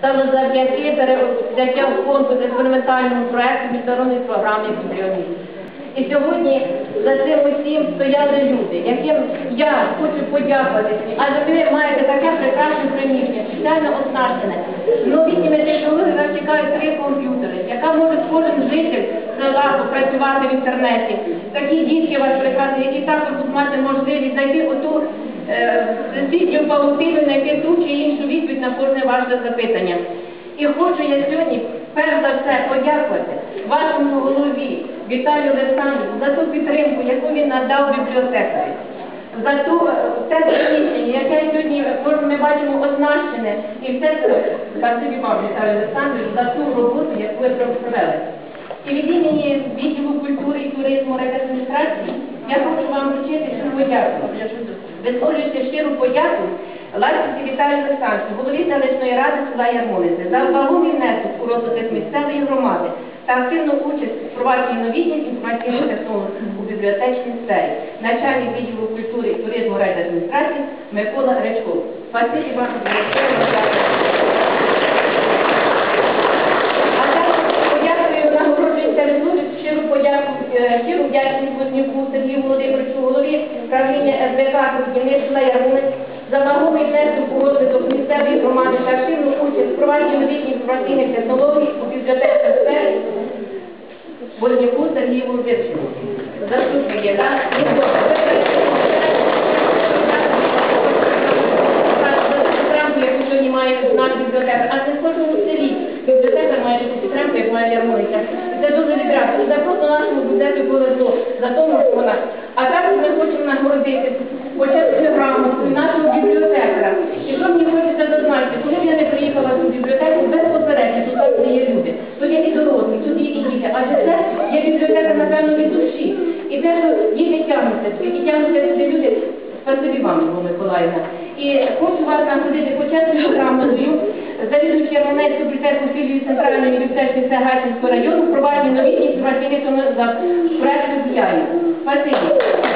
саме завдяки взяття в конкурс експериментальному проекту міжнародної програми «Ембріонізм». І сьогодні за цим усім стояли люди, яким я хочу подякувати, адже ви маєте таке прекрасне приміщення, спеціально оснащене. Новітніми технологіями вас чекають три комп'ютери, яка може кожен житель села попрацювати в інтернеті. Такі дітки у вас прекрасні, які також будуть мати можливість знайти оту всесвітню паутину, знайти ту чи іншу відповідь на кожне ваше запитання. І хочу я сьогодні перш за все подякувати вашому голові Віталію Олександровичу за ту підтримку, яку він надав бібліотекарі, за ту е, те приміщення, яке сьогодні ми бачимо оснащене, і все це спасибі вам, Віталію Олександровичу, за ту роботу, яку ви провели. І від імені відділу культури і туризму райадміністрації я хочу вам вручити щиру подяку. Висловлюєте щиру подяку Ларсі Віталію Олександровичу, голові селищної ради села Ярмолиці, за вагомий внесок у розвиток місцевої громади та активну участь у впровадженні новітніх інформаційних технологій у бібліотечній сфері, начальник відділу культури і туризму райадміністрації Микола Гречко. Спасибі вам а також подякую нагороджується щиру подяку, е, щиру вдячність Вознюку Сергію Володимировичу, правління СБК будівництва Ярмолиць за вагомий внесок у розвиток місцевої громади та активну участь в впровадженні новітніх інформаційних технологій у бібліотечній сфері Вознюку Сергію Володимировичу. Заступник, так? підтримку, яку сьогодні має наш а не в кожному селі бібліотекар має таку підтримку, як має Ярмолиця. Це дуже відразу. І за просто нашому бібліотеку повезло, за тому, що вона. Хочемо нагородити почесною грамотою нашого бібліотекара. І що мені хочеться зазначити, коли б я не приїхала в бібліотеку, безпосередньо тут тут є люди, тут є і дорослі, тут є і діти, адже це є бібліотека, напевно, від душі. І те, що діти тягнуться і тягнуться сюди люди, Спасибі вам, Любов Миколаївна. І хочу вас нагодити почесною грамотою завідуючи Романецьку бібліотеку філію Центральної бібліотеки Гайсинського району впровадження новітніх інформаційних за проекту діяльність. Спасибі.